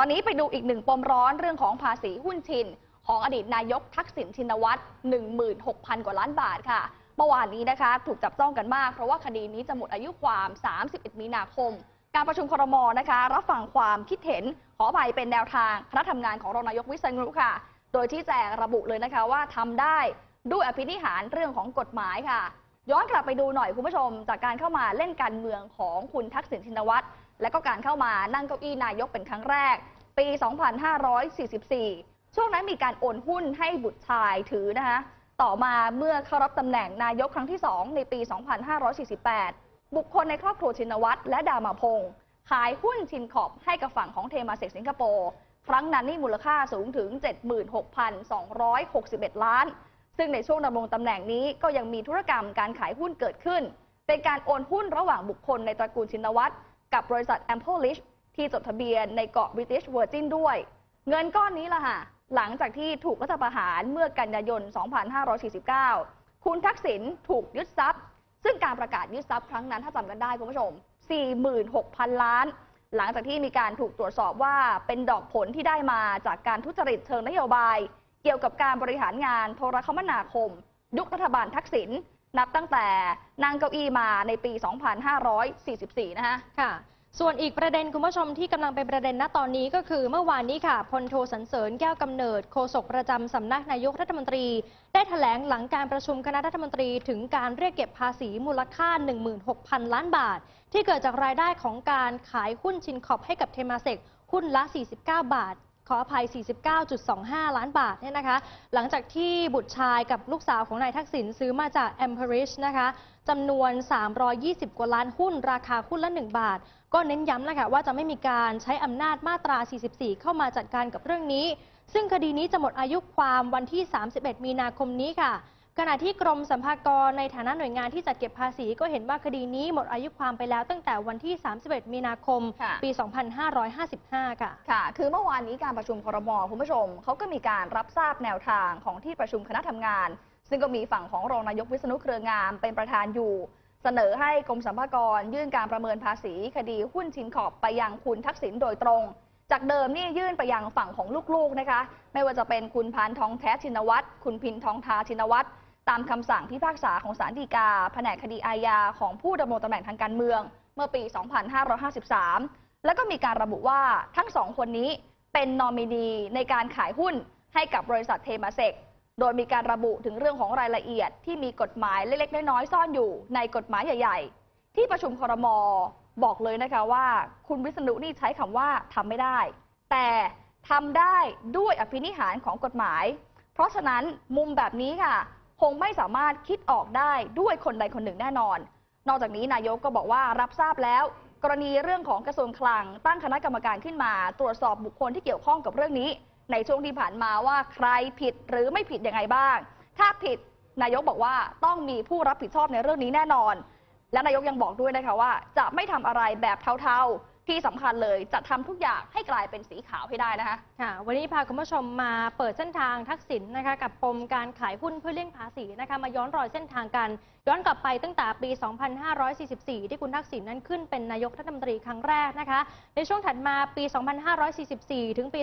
ตอนนี้ไปดูอีกหนึ่งปมร้อนเรื่องของภาษีหุ้นชิน ของอดีตนายกทักษิณชินวัตร 16,000 กว่าล้านบาทค่ะ เมื่อวานนี้นะคะถูกจับจ้องกันมาก เพราะว่าคดีนี้จะหมดอายุความ 31 มีนาคม การประชุมครมนะคะ รับฟังความคิดเห็นขออภัยเป็นแนวทางคณะทำงานของรองนายกวิษณุค่ะ โดยที่แจงระบุเลยนะคะว่าทำได้ด้วยอภินิหารเรื่องของกฎหมายค่ะ ย้อนกลับไปดูหน่อยคุณผู้ชม จากการเข้ามาเล่นการเมืองของคุณทักษิณชินวัตรและก็การเข้ามานั่งเก้าอี้นายกเป็นครั้งแรก ปี 2544 ช่วงนั้นมีการโอนหุ้นให้บุตรชายถือนะคะต่อมาเมื่อเข้ารับตำแหน่งนายกครั้งที่ 2 ในปี 2548 บุคคลในครอบครัวชินวัตรและดามาพงศ์ขายหุ้นชินขอบให้กับฝั่งของเทมาเซกสิงคโปร์ครั้งนั้นนี่มูลค่าสูงถึง 76,261 ล้าน ซึ่งในช่วงดำรงตำแหน่งนี้ก็ยังมีธุรกรรมการขายหุ้นเกิดขึ้น เป็นการโอนหุ้นระหว่างบุคคลในตระกูลชินวัตรกับบริษัท a m p l i s h ที่จดทะเบียนในเกาะ British Virgin ด้วย เงินก้อนนี้ล่ะค่ะหลังจากที่ถูกรัฐประหารเมื่อกันยายน 2549 คุณทักษิณถูกยึดทรัพย์ ซึ่งการประกาศยึดทรัพย์ครั้งนั้นถ้าจำกันได้คุณผู้ชม 46,000 ล้าน หลังจากที่มีการถูกตรวจสอบว่าเป็นดอกผลที่ได้มาจากการทุจริตเชิงนโยบาย เกี่ยวกับการบริหารงานโทรคมนาคม ยุครัฐบาลทักษิณนับตั้งแต่นั่งเก้าอี้มาในปี 2544 นะคะค่ะ ส่วนอีกประเด็นคุณผู้ชมที่กำลังเป็นประเด็นณตอนนี้ก็คือเมื่อวานนี้ค่ะพลโทสันเสริญแก้วกำเนิดโฆษกประจำสำนักนายกรัฐมนตรี ได้แถลงหลังการประชุมคณะรัฐมนตรีถึงการเรียกเก็บภาษีมูลค่า 16,000 ล้านบาท ที่เกิดจากรายได้ของการขายหุ้นชินขอบให้กับเทมาเซกหุ้นละ 49 บาท ขออภัย 49.25 ล้านบาทเนี่ยนะคะ หลังจากที่บุตรชายกับลูกสาวของนายทักษิณซื้อมาจาก a m p e r i s h นะคะจำนวน 320 กว่าล้านหุ้น ราคาหุ้นละ 1 บาท ก็เน้นย้ำนะคะว่าจะไม่มีการใช้อำนาจมาตรา 44 เข้ามาจัดการกับเรื่องนี้ ซึ่งคดีนี้จะหมดอายุความวันที่ 31 มีนาคมนี้ค่ะ ขณะที่กรมสรรพากรในฐานะหน่วยงานที่จัดเก็บภาษีก็เห็นว่าคดีนี้หมดอายุความไปแล้วตั้งแต่วันที่ 31 มีนาคมค่ะปี 2555 ค่ะ ค่ะ คือเมื่อวานนี้การประชุมครมคุณผู้ชม เขาก็มีการรับทราบแนวทางของที่ประชุมคณะทำงาน ซึ่งก็มีฝั่งของรองนายกวิษณุเครืองามเป็นประธานอยู่ เสนอให้กรมสรรพากรยื่นการประเมินภาษี คดีหุ้นชินขอบไปยังคุณทักษิณโดยตรง จากเดิมนี่ยื่นไปยังฝั่งของลูกๆนะคะ ไม่ว่าจะเป็นคุณพานทองแท้ชินวัตรคุณพินทองทาชินวัตร ตามคำสั่งพิพากษาของศาลฎีกา แผนกคดีอาญาของผู้ดำรงตำแหน่งทางการเมือง เมื่อปี 2553 แล้วก็มีการระบุว่าทั้งสองคนนี้เป็นนอมินีในการขายหุ้นให้กับบริษัทเทมาเซกโดยมีการระบุถึงเรื่องของรายละเอียด ที่มีกฎหมายเล็กๆน้อยๆซ่อนอยู่ในกฎหมายใหญ่ ๆ ที่ประชุมครมบอกเลยนะคะว่า คุณวิษณุนี่ใช้คำว่าทำไม่ได้ แต่ทำได้ด้วยอภินิหารของกฎหมาย เพราะฉะนั้นมุมแบบนี้ค่ะ คงไม่สามารถคิดออกได้ด้วยคนใดคนหนึ่งแน่นอน นอกจากนี้นายกก็บอกว่ารับทราบแล้ว กรณีเรื่องของกระทรวงคลัง ตั้งคณะกรรมการขึ้นมา ตรวจสอบบุคคลที่เกี่ยวข้องกับเรื่องนี้ ในช่วงที่ผ่านมาว่าใครผิดหรือไม่ผิดยังไงบ้าง ถ้าผิดนายกบอกว่าต้องมีผู้รับผิดชอบในเรื่องนี้แน่นอน และนายกยังบอกด้วยนะคะว่า จะไม่ทำอะไรแบบเทาๆ ที่สำคัญเลยจะทำทุกอย่างให้กลายเป็นสีขาวให้ได้นะคะค่ะวันนี้พาคุณผู้ชมมาเปิดเส้นทางทักษิณนะคะ กับปมการขายหุ้นเพื่อเลี่ยงภาษีนะคะ มาย้อนรอยเส้นทางกัน ย้อนกลับไปตั้งแต่ปี 2544 ที่คุณทักษิณนั้นขึ้นเป็นนายกรัฐมนตรีครั้งแรกนะคะ ในช่วงถัดมาปี 2544 ถึงปี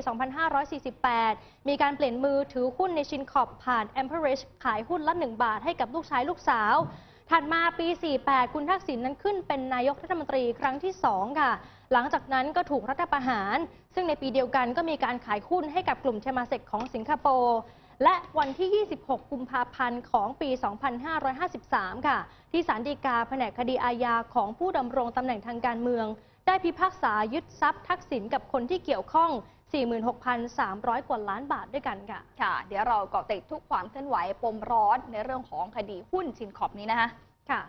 2548 มีการเปลี่ยนมือถือหุ้นในชินขอบผ่าน a m p e r i s h ขายหุ้นละ 1 บาทให้กับลูกชายลูกสาวถัดมาปี 48 คุณทักษิณนั้นขึ้นเป็นนายกรัฐมนตรีครั้งที่ 2 ค่ะ หลังจากนั้นก็ถูกรัฐประหาร ซึ่งในปีเดียวกันก็มีการขายหุ้นให้กับกลุ่มเทมาเซกของสิงคโปร์และวันที่ 26 กุมภาพันธ์ของปี 2553 ค่ะ ที่ศาลฎีกาแผนกคดีอาญาของผู้ดำรงตำแหน่งทางการเมือง ได้พิพากษายึดทรัพย์ทักษิณกับคนที่เกี่ยวข้อง 46,300 กว่าล้านบาทด้วยกันค่ะ ค่ะ เดี๋ยวเราเกาะติดทุกความเคลื่อนไหวปมร้อนในเรื่องของคดีหุ้นชินขอบนี้นะคะ ค่ะ